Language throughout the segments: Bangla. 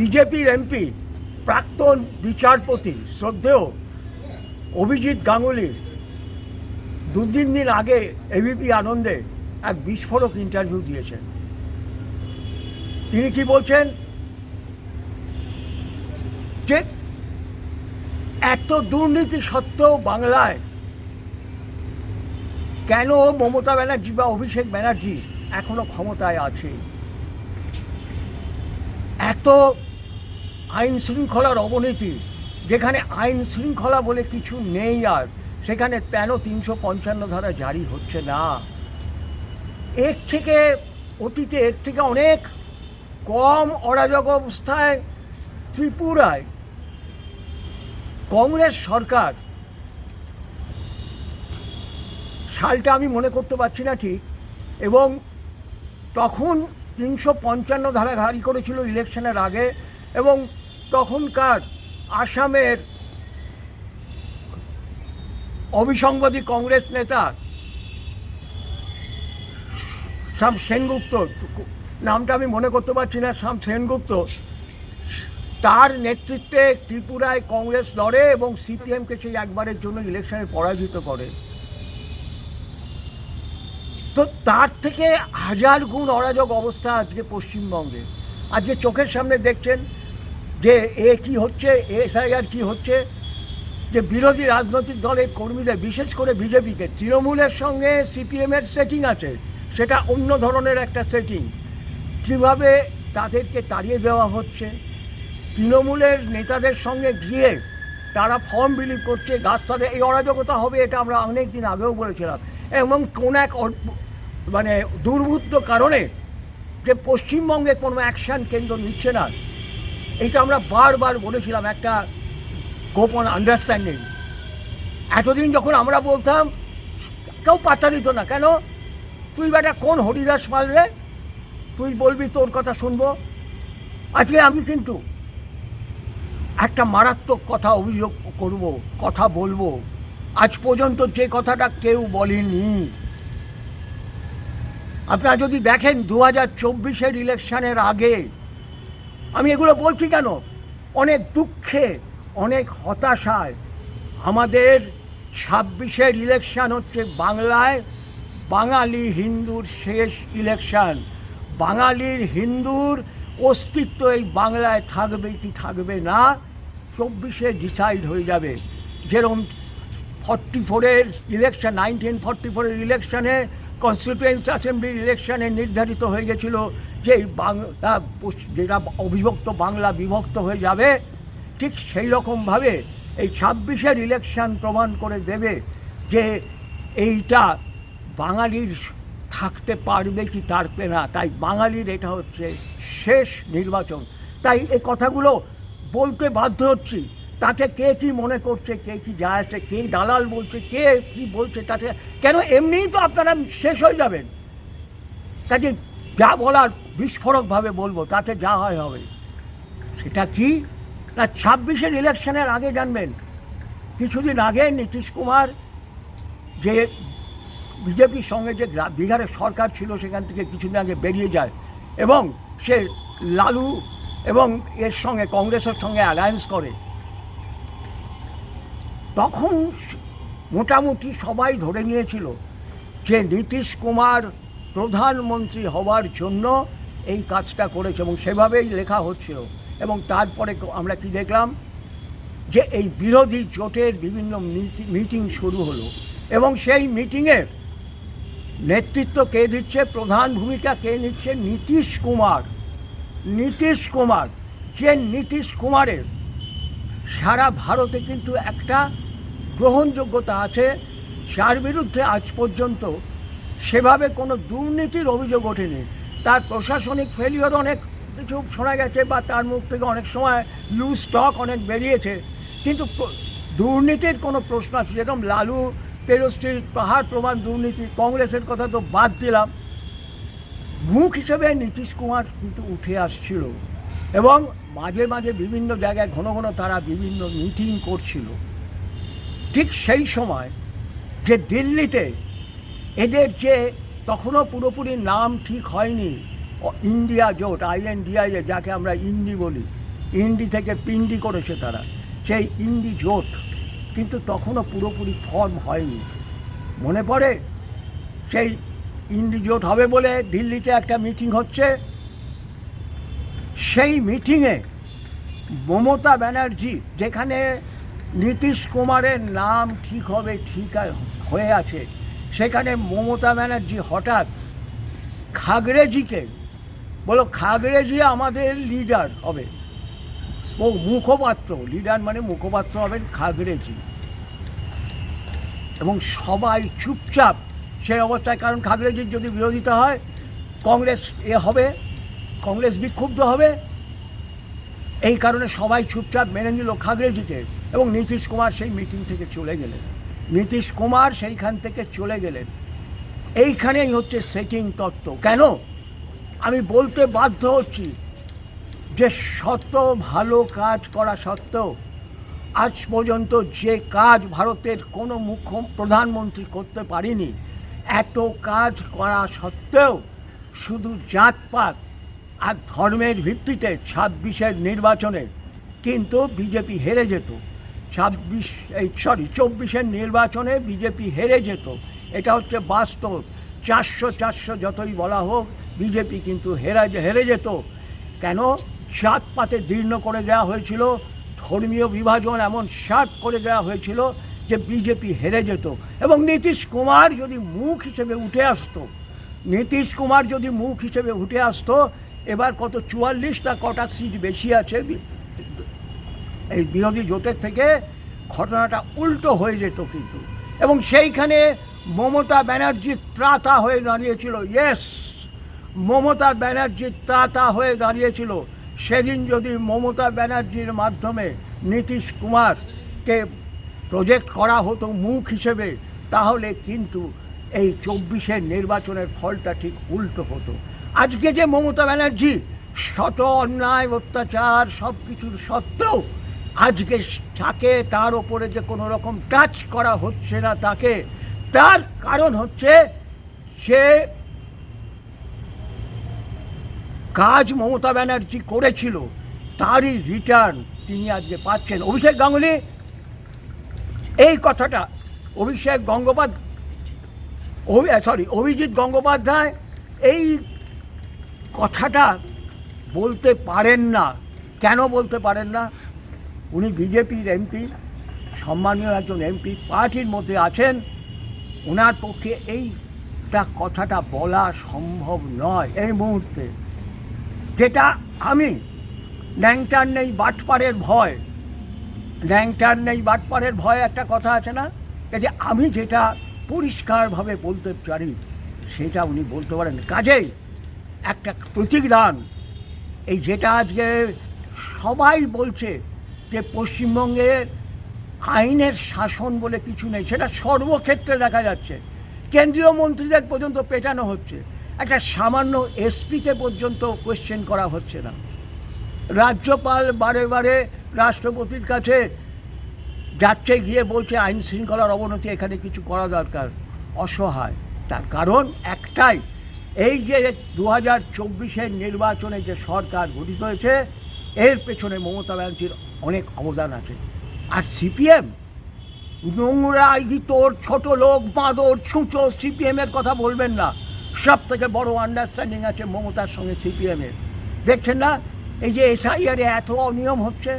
বিজেপির এমপি, প্রাক্তন বিচারপতি, শ্রদ্ধেয় অভিজিৎ গাঙ্গুলি দু তিন দিন আগে এবিপি আনন্দে এক বিস্ফোরক ইন্টারভিউ দিয়েছেন। তিনি কি বলছেন? যে এত দুর্নীতি সত্ত্বেও বাংলায় কেন মমতা ব্যানার্জি বা অভিষেক ব্যানার্জি এখনও ক্ষমতায় আছে? এত আইন শৃঙ্খলার অবনতি, যেখানে আইন শৃঙ্খলা বলে কিছু নেই আর, সেখানে কেন তিনশো পঞ্চান্ন ধারা জারি হচ্ছে না? এর থেকে, অতীতে এর থেকে অনেক কম অরাজক অবস্থায় ত্রিপুরায় কংগ্রেস সরকার, সালটা আমি মনে করতে পারছি না ঠিক, এবং তখন তিনশো পঞ্চান্ন ধারা জারি করেছিল ইলেকশনের আগে, এবং তখনকার আসামের অবিসংবাদী কংগ্রেস নেতা শ্যাম সেনগুপ্ত, নামটা আমি মনে করতে পারছি না, শ্যাম সেনগুপ্ত, তার নেতৃত্বে ত্রিপুরায় কংগ্রেস লড়ে এবং সিপিএমকে সেই একবারের জন্য ইলেকশনে পরাজিত করে। তো তার থেকে হাজার গুণ অরাজক অবস্থা আজকে পশ্চিমবঙ্গে। আজকে চোখের সামনে দেখছেন যে এ কি হচ্ছে এসআইআর কি হচ্ছে, যে বিরোধী রাজনৈতিক দলের কর্মীদের, বিশেষ করে বিজেপিকে, তৃণমূলের সঙ্গে সিপিএমের সেটিং আছে, সেটা অন্য ধরনের একটা সেটিং কীভাবে তাদেরকে তাড়িয়ে দেওয়া হচ্ছে? তৃণমূলের নেতাদের সঙ্গে গিয়ে তারা ফর্ম বিলি করছে, গাছ তলে এই অরাজকতা হবে, এটা আমরা অনেক দিন আগেও বলেছিলাম। এবং কোন এক মানে দুর্বুদ্ধ কারণে যে পশ্চিমবঙ্গে কোনো অ্যাকশান কেন্দ্র নিচ্ছে না। এটা আমরা বারবার বলেছিলাম একটা গোপন আন্ডারস্ট্যান্ডিং এতদিন যখন আমরা বলতাম, কেউ পাত্তা দিত না। কেন? তুই বেটা কোন হরিদাস পাল রে? তুই বলবি, তোর কথা শুনব। আজকে আমি কিন্তু একটা মারাত্মক কথা অভিযোগ করব, কথা বলব। আজ পর্যন্ত যে কথাটা কেউ বলেনি। আপনারা যদি দেখেন, দু হাজার চব্বিশের ইলেকশনের আগে আমি এগুলো বলছি কেন? অনেক দুঃখে, অনেক হতাশায়। আমাদের ছাব্বিশের ইলেকশান হচ্ছে বাংলায় বাঙালি হিন্দুর শেষ ইলেকশান বাঙালির হিন্দুর অস্তিত্ব এই বাংলায় থাকবে কি থাকবে না, চব্বিশে ডিসাইড হয়ে যাবে। যেরকম ফর্টি ফোরের ইলেকশান নাইনটিন ফর্টি ফোরের ইলেকশনে কনস্টিটুয়েন্সি অ্যাসেম্বলির ইলেকশনে নির্ধারিত হয়ে গেছিল যে বাংলা যেটা অবিভক্ত বাংলা বিভক্ত হয়ে যাবে, ঠিক সেই রকমভাবে এই ছাব্বিশের ইলেকশন প্রমাণ করে দেবে যে এইটা বাঙালির থাকতে পারবে কি পারবে না। তাই বাঙালির এটা হচ্ছে শেষ নির্বাচন। তাই এই কথাগুলো বলতে বাধ্য হচ্ছি। তাতে কে কি মনে করছে, কে কি যায় আসে কে দালাল বলছে, কে কি বলছে তাতে কেন এমনিই তো আপনারা শেষ হয়ে যাবেন। কাজে যা বলার বিস্ফোরকভাবে বলব, তাতে যা হয় হবে। সেটা কি? না, ছাব্বিশের ইলেকশনের আগে জানবেন। কিছুদিন আগে নীতিশ কুমার যে বিজেপির সঙ্গে যে বিহারের সরকার ছিল, সেখান থেকে কিছুদিন আগে বেরিয়ে যায়। এবং সে লালু এবং এর সঙ্গে কংগ্রেসের সঙ্গে অ্যালায়েন্স করে। তখন মোটামুটি সবাই ধরে নিয়েছিল যে নীতিশ কুমার প্রধানমন্ত্রী হওয়ার জন্য এই কাজটা করেছে এবং সেভাবেই লেখা হচ্ছিল। এবং তারপরে আমরা কি দেখলাম যে এই বিরোধী জোটের বিভিন্ন মিটি- শুরু হলো এবং সেই মিটিংয়ের নেতৃত্ব কে দিচ্ছে, প্রধান ভূমিকা কে নিচ্ছে? নীতিশ কুমার। নীতিশ কুমার, যে নীতিশ কুমারের সারা ভারতে কিন্তু একটা গ্রহণযোগ্যতা আছে। যার বিরুদ্ধে আজ পর্যন্ত সেভাবে কোনো দুর্নীতির অভিযোগ ওঠেনি। তার প্রশাসনিক ফেলিওর অনেক কিছু শোনা গেছে বা তার মুখ থেকে অনেক সময় লুজ স্টক অনেক বেরিয়েছে। কিন্তু দুর্নীতির কোনো প্রশ্ন আছে। যেরকম লালু তেজস্বীর পাহাড় প্রমাণ দুর্নীতি, কংগ্রেসের কথা তো বাদ দিলাম। মুখ হিসেবে নীতিশ কুমার কিন্তু উঠে আসছিল। এবং মাঝে মাঝে বিভিন্ন জায়গায় ঘন ঘন তারা বিভিন্ন মিটিং করছিল। ঠিক সেই সময় যে দিল্লিতে এদের যে তখনও পুরোপুরি নাম ঠিক হয়নি ইন্ডিয়া জোট আইএনডিআই যাকে আমরা ইন্ডি বলি, ইন্ডি থেকে পিন্ডি করেছে তারা, সেই ইন্ডি জোট কিন্তু তখনও পুরোপুরি ফর্ম হয়নি। মনে পড়ে? সেই ইন্ডি জোট হবে বলে দিল্লিতে একটা মিটিং হচ্ছে সেই মিটিংয়ে মমতা ব্যানার্জি, যেখানে নীতিশ কুমারের নাম ঠিক হবে, ঠিক হয়ে আছে, সেখানে মমতা ব্যানার্জি হঠাৎ খাগড়েজিকে বলো, খাগড়েজি আমাদের লিডার হবে। ও মুখপাত্র লিডার মানে মুখপাত্র হবেন খাগড়েজি। এবং সবাই চুপচাপ সেই অবস্থায়, কারণ খাগড়েজির যদি বিরোধিতা হয়, কংগ্রেস এ হবে। কংগ্রেস বিক্ষুব্ধ হবে, এই কারণে সবাই চুপচাপ মেনে নিল খাগড়েজিকে এবং নীতিশ কুমার সেই মিটিং থেকে চলে গেলেন। নীতিশ কুমার সেইখান থেকে চলে গেলেন। এইখানেই হচ্ছে সেটিং তত্ত্ব। কেন? আমি বলতে বাধ্য হচ্ছি যে শত ভালো কাজ করা সত্ত্বেও আজ পর্যন্ত যে কাজ ভারতের কোনো মুখ্য প্রধানমন্ত্রী করতে পারিনি, এত কাজ করা সত্ত্বেও শুধু জাতপাত আর ধর্মের ভিত্তিতে ছাব্বিশের নির্বাচনে কিন্তু বিজেপি হেরে যেত। ছাব্বিশ, এই সরি চব্বিশের নির্বাচনে বিজেপি হেরে যেত। এটা হচ্ছে বাস্তব। চারশো চারশো যতই বলা হোক, বিজেপি কিন্তু হেরা, হেরে যেত। কেন? জাতপাতে দীর্ণ করে দেওয়া হয়েছিল। ধর্মীয় বিভাজন এমন সাত করে দেওয়া হয়েছিল যে বিজেপি হেরে যেত। এবং নীতিশ কুমার যদি মুখ হিসেবে উঠে আসতো, নীতিশ কুমার যদি মুখ হিসেবে উঠে আসতো এবার কত চুয়াল্লিশটা কটা সিট বেশি আছে? এই বিরোধী জোটের থেকে ঘটনাটা উল্টো হয়ে যেত কিন্তু। এবং সেইখানে মমতা ব্যানার্জি ত্রাতা হয়ে দাঁড়িয়েছিল। ইয়েস মমতা ব্যানার্জি ত্রাতা হয়ে দাঁড়িয়েছিল। সেদিন যদি মমতা ব্যানার্জির মাধ্যমে নীতিশ কুমারকে প্রজেক্ট করা হতো মুখ হিসেবে, তাহলে কিন্তু এই চব্বিশের নির্বাচনের ফলটা ঠিক উল্টো হতো। আজকে যে মমতা ব্যানার্জি শত অন্যায় অত্যাচার সব কিছুর সত্ত্বেও আজকে তাকে, তার ওপরে যে কোনো রকম টাচ করা হচ্ছে না তাকে, তার কারণ হচ্ছে সে কাজ মমতা ব্যানার্জি করেছিল, তারই রিটার্ন তিনি আজকে পাচ্ছেন। অভিষেক গাঙ্গুলি, এই কথাটা, অভিষেক গঙ্গোপাধ্যায় সরি অভিজিৎ গঙ্গোপাধ্যায়, এই কথাটা বলতে পারেন না। কেন বলতে পারেন না? উনি বিজেপির এমপি সম্মানীয় একজন এমপি পার্টির মধ্যে আছেন। ওনার পক্ষে এইটা কথাটা বলা সম্ভব নয়। এই মুহূর্তে। যেটা আমি ন্যাংটার নেই বাটপাড়ের ভয়। ন্যাংটার নেই বাটপাড়ের ভয় একটা কথা আছে না? যে আমি যেটা পরিষ্কারভাবে বলতে পারি সেটা উনি বলতে পারেন। কাজেই একটা প্রতিদান এই যেটা আজকে সবাই বলছে যে পশ্চিমবঙ্গের আইনের শাসন বলে কিছু নেই, সেটা সর্বক্ষেত্রে দেখা যাচ্ছে। কেন্দ্রীয় মন্ত্রীদের পর্যন্ত পেটানো হচ্ছে। একটা সামান্য এসপিকে পর্যন্ত কোয়েশ্চেন করা হচ্ছে না। রাজ্যপাল বারে বারে রাষ্ট্রপতির কাছে যাচ্ছে, গিয়ে বলছে আইন শৃঙ্খলার অবনতি এখানে কিছু করা দরকার। অসহায়। তার কারণ একটাই এই যে দু হাজার চব্বিশের নির্বাচনে যে সরকার গঠিত হয়েছে, এর পেছনে মমতা ব্যানার্জির অনেক অবদান আছে। আর সিপিএম নোংরা তোর ছোট লোক, বাঁদর, ছুঁচো সিপিএমের কথা বলবেন না। সব থেকে বড় আন্ডারস্ট্যান্ডিং আছে মমতার সঙ্গে সিপিএমের দেখছেন না? এই যে এসআইআরে এত অনিয়ম হচ্ছে,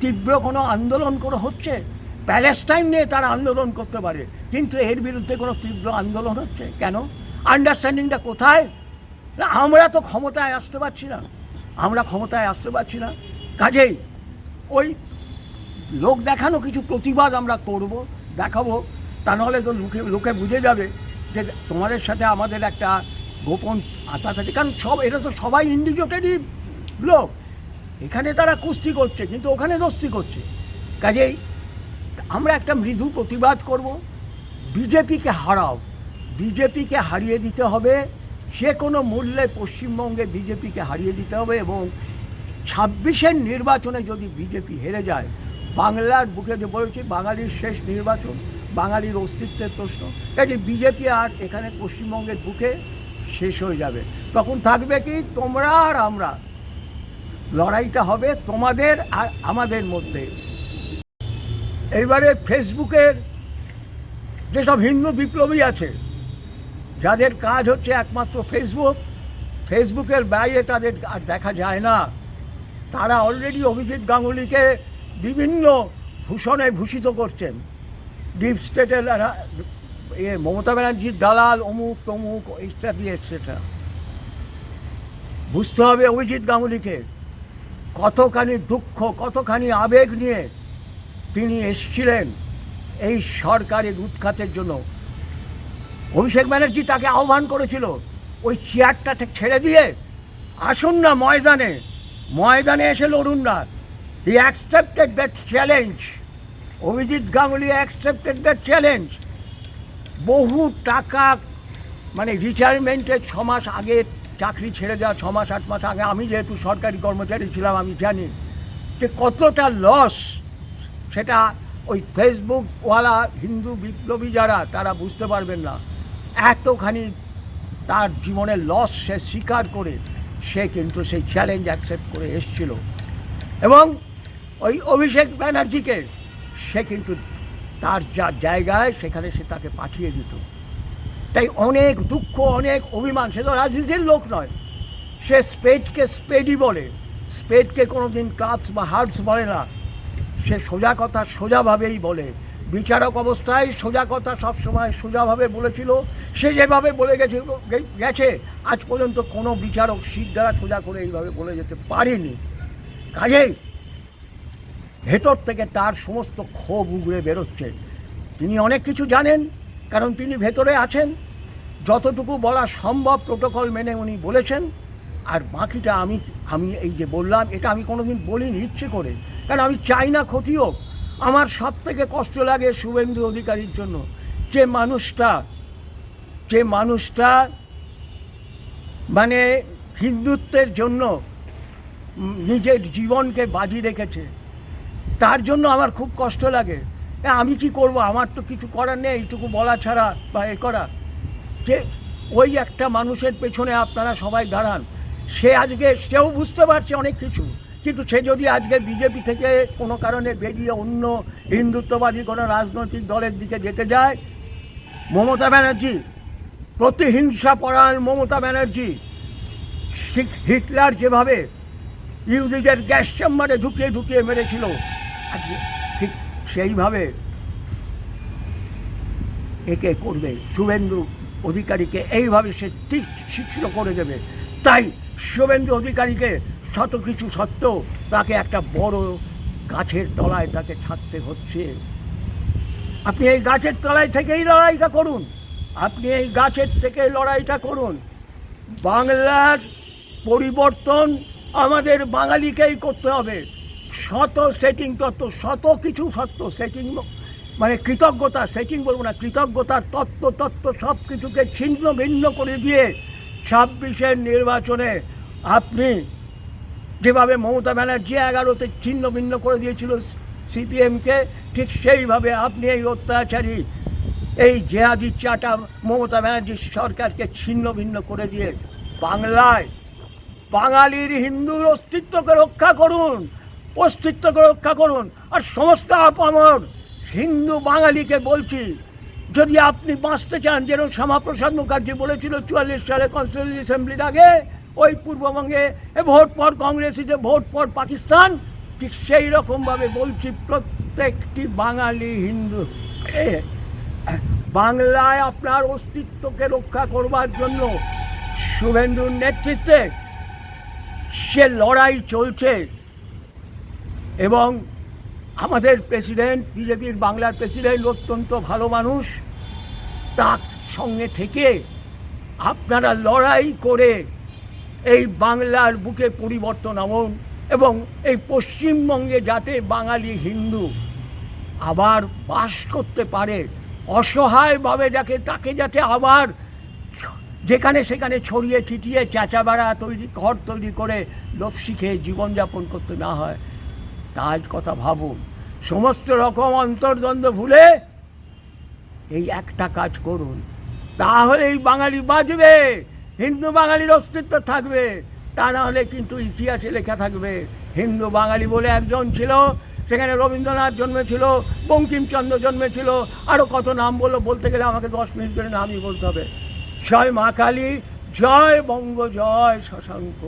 তীব্র কোনো আন্দোলন কোনো হচ্ছে, প্যালেস্টাইন নিয়ে তারা আন্দোলন করতে পারে, কিন্তু এর বিরুদ্ধে কোনো তীব্র আন্দোলন হচ্ছে? কেন? আন্ডারস্ট্যান্ডিংটা কোথায়? না, আমরা তো ক্ষমতায় আসতে পারছি না। আমরা ক্ষমতায় আসতে পারছি না। কাজেই ওই লোক দেখানো কিছু প্রতিবাদ আমরা করব, দেখাবো। তা নাহলে তো লোকে লোকে বুঝে যাবে যে তোমাদের সাথে আমাদের একটা গোপন আত্মা থাকে। কারণ সব, এটা তো সবাই ইন্ডিজোটেরই লোক। এখানে তারা কুস্তি করছে, কিন্তু ওখানে দস্তি করছে। কাজেই আমরা একটা মৃদু প্রতিবাদ করব। বিজেপিকে হারাও। বিজেপিকে হারিয়ে দিতে হবে যে কোনো মূল্যে পশ্চিমবঙ্গে বিজেপিকে হারিয়ে দিতে হবে এবং ছাব্বিশের নির্বাচনে যদি বিজেপি হেরে যায়, বাংলার বুকে যে বলেছি, বাঙালির শেষ নির্বাচন, বাঙালির অস্তিত্বের প্রশ্ন। কাজে বিজেপি আর এখানে পশ্চিমবঙ্গের বুকে শেষ হয়ে যাবে। তখন থাকবে কি, তোমরা আর আমরা। লড়াইটা হবে তোমাদের আর আমাদের মধ্যে। এইবারে ফেসবুকের যেসব হিন্দু বিপ্লবী আছে যাদের কাজ হচ্ছে একমাত্র ফেসবুক ফেসবুকের বাইরে তাদের আর দেখা যায় না। তারা অলরেডি অভিজিৎ গাঙ্গুলিকে বিভিন্ন ভূষণে ভূষিত করছেন। ডিপ স্টেটের এ, মমতা ব্যানার্জির দালাল, অমুক, তমুক, ইত্যাদি এটসেট্রা বুঝতে হবে অভিজিৎ গাঙ্গুলিকে। কতখানি দুঃখ, কতখানি আবেগ নিয়ে তিনি এসেছিলেন এই সরকারের উৎখাতের জন্য। অভিষেক ব্যানার্জি তাকে আহ্বান করেছিল, ওই চেয়ারটা ছেড়ে দিয়ে আসুন না ময়দানে। ময়দানে এসে লড়ুন না। He accepted that challenge Abhijit Ganguly accepted that challenge বহু টাকা মানে রিটায়ারমেন্টের ছ মাস আগে চাকরি ছেড়ে দেওয়া, ছ মাস, আট মাস আগে আমি যেহেতু সরকারি কর্মচারী ছিলাম, আমি জানি যে কতটা লস সেটা ওই ফেসবুকওয়ালা হিন্দু বিপ্লবী যারা, তারা বুঝতে পারবেন না। এতখানি তার জীবনের লস সে স্বীকার করে, সে কিন্তু সেই চ্যালেঞ্জ অ্যাকসেপ্ট করে এসছিল। এবং ওই অভিষেক ব্যানার্জিকে সে কিন্তু তার যা জায়গায় সেখানে সে তাকে পাঠিয়ে দিত। তাই অনেক দুঃখ, অনেক অভিমান, সে তো রাজনীতির লোক নয়। সে স্পেডকে স্পেডই বলে। স্পেডকে কোনো দিন ক্লাবস বা হার্টস বলে না। সে সোজা কথা সোজাভাবেই বলে। বিচারক অবস্থায় সোজা কথা সবসময় সোজাভাবে বলেছিল। সে যেভাবে বলে গেছে গেছে, আজ পর্যন্ত কোনো বিচারক শির দ্বারা সোজা করে এইভাবে বলে যেতে পারেনি। কাজেই ভেতর থেকে তার সমস্ত ক্ষোভ উগড়ে বেরোচ্ছে। তিনি অনেক কিছু জানেন, কারণ তিনি ভেতরে আছেন। যতটুকু বলা সম্ভব প্রোটোকল মেনে উনি বলেছেন। আর বাকিটা আমি আমি এই যে বললাম, এটা আমি কোনোদিন বলিনি ইচ্ছে করে। কারণ আমি চাই না ক্ষতি হোক। আমার সব থেকে কষ্ট লাগে শুভেন্দু অধিকারীর জন্য। যে মানুষটা যে মানুষটা মানে হিন্দুত্বের জন্য নিজের জীবনকে বাজি রেখেছে, তার জন্য আমার খুব কষ্ট লাগে। আমি কি করব? আমার তো কিছু করার নেই, এইটুকু বলা ছাড়া বা এ করা। যে ওই একটা মানুষের পেছনে আপনারা সবাই দাঁড়ান। সে আজকে, সেও বুঝতে পারছে অনেক কিছু। কিন্তু সে যদি আজকে বিজেপি থেকে কোনো কারণে বেরিয়ে অন্য হিন্দুত্ববাদী কোনো রাজনৈতিক দলের দিকে যেতে যায়, মমতা ব্যানার্জি, প্রতিহিংসা পরায়ণ মমতা ব্যানার্জি, ঠিক হিটলার যেভাবে ইউজিদের গ্যাস চেম্বারে ঢুকিয়ে ঢুকিয়ে মেরেছিল, আজকে ঠিক সেইভাবে একে করবে। শুভেন্দু অধিকারীকে এইভাবে সে ঠিক শিক্ষিত করে দেবে। তাই শুভেন্দু অধিকারীকে শত কিছু সত্ত্বেও তাকে একটা বড় গাছের তলায় তাকে থাকতে হচ্ছে। আপনি এই গাছের তলায় থেকেই লড়াইটা করুন। আপনি এই গাছের থেকে লড়াইটা করুন। বাংলার পরিবর্তন আমাদের বাঙালিকেই করতে হবে। শত সেটিং তত্ত্ব, শত কিছু সত্য সেটিং মানে কৃতজ্ঞতা সেটিং বলব না, কৃতজ্ঞতার তত্ত্ব তত্ত্ব সব কিছুকে ছিন্ন ভিন্ন করে দিয়ে ছাব্বিশের নির্বাচনে আপনি যেভাবে মমতা ব্যানার্জি এগারোতে ছিন্ন ভিন্ন করে দিয়েছিল সিপিএমকে, ঠিক সেইভাবে আপনি এই অত্যাচারী, এই জেহাদি চাটা মমতা ব্যানার্জির সরকারকে ছিন্ন ভিন্ন করে দিয়ে বাংলায়, বাঙালির হিন্দুর অস্তিত্বকে রক্ষা করুন, অস্তিত্বকে রক্ষা করুন। আর সমস্ত আপামর হিন্দু বাঙালিকে বলছি, যদি আপনি বাঁচতে চান যেরকম শ্যামাপ্রসাদ মুখার্জি বলেছিল চুয়াল্লিশ সালে কনস্টিটিউশন অ্যাসেম্বলির আগে ওই পূর্ববঙ্গে ভোট পর কংগ্রেস যে ভোট পর পাকিস্তান, ঠিক সেই রকমভাবে বলছি প্রত্যেকটি বাঙালি হিন্দু বাংলায় আপনার অস্তিত্বকে রক্ষা করবার জন্য শুভেন্দুর নেতৃত্বে সে লড়াই চলছে এবং আমাদের প্রেসিডেন্ট, বিজেপির বাংলার প্রেসিডেন্ট অত্যন্ত ভালো মানুষ, তার সঙ্গে থেকে আপনারা লড়াই করে এই বাংলার বুকে পরিবর্তন আনুন এবং এই পশ্চিমবঙ্গে যাতে বাঙালি হিন্দু আবার বাস করতে পারে, অসহায়ভাবে যাকে, তাকে যাতে আবার যেখানে সেখানে ছড়িয়ে ছিটিয়ে চেঁচা বেড়া তৈরি, ঘর তৈরি করে লস্যি খেয়ে জীবনযাপন করতে না হয় তার কথা ভাবুন। সমস্ত রকম অন্তর্দ্বন্দ্ব ভুলে এই একটা কাজ করুন তাহলে এই বাঙালি বাঁচবে। হিন্দু বাঙালির অস্তিত্ব থাকবে। তা না হলে কিন্তু ইতিহাসে লেখা থাকবে, হিন্দু বাঙালি বলে একজন ছিল, সেখানে রবীন্দ্রনাথ জন্মেছিল, বঙ্কিমচন্দ্র জন্মেছিল আরও কত নাম বলল বলতে গেলে আমাকে দশ মিনিট ধরে নামই বলতে হবে। জয় মা কালী, জয় বঙ্গ, জয় শশাঙ্ক।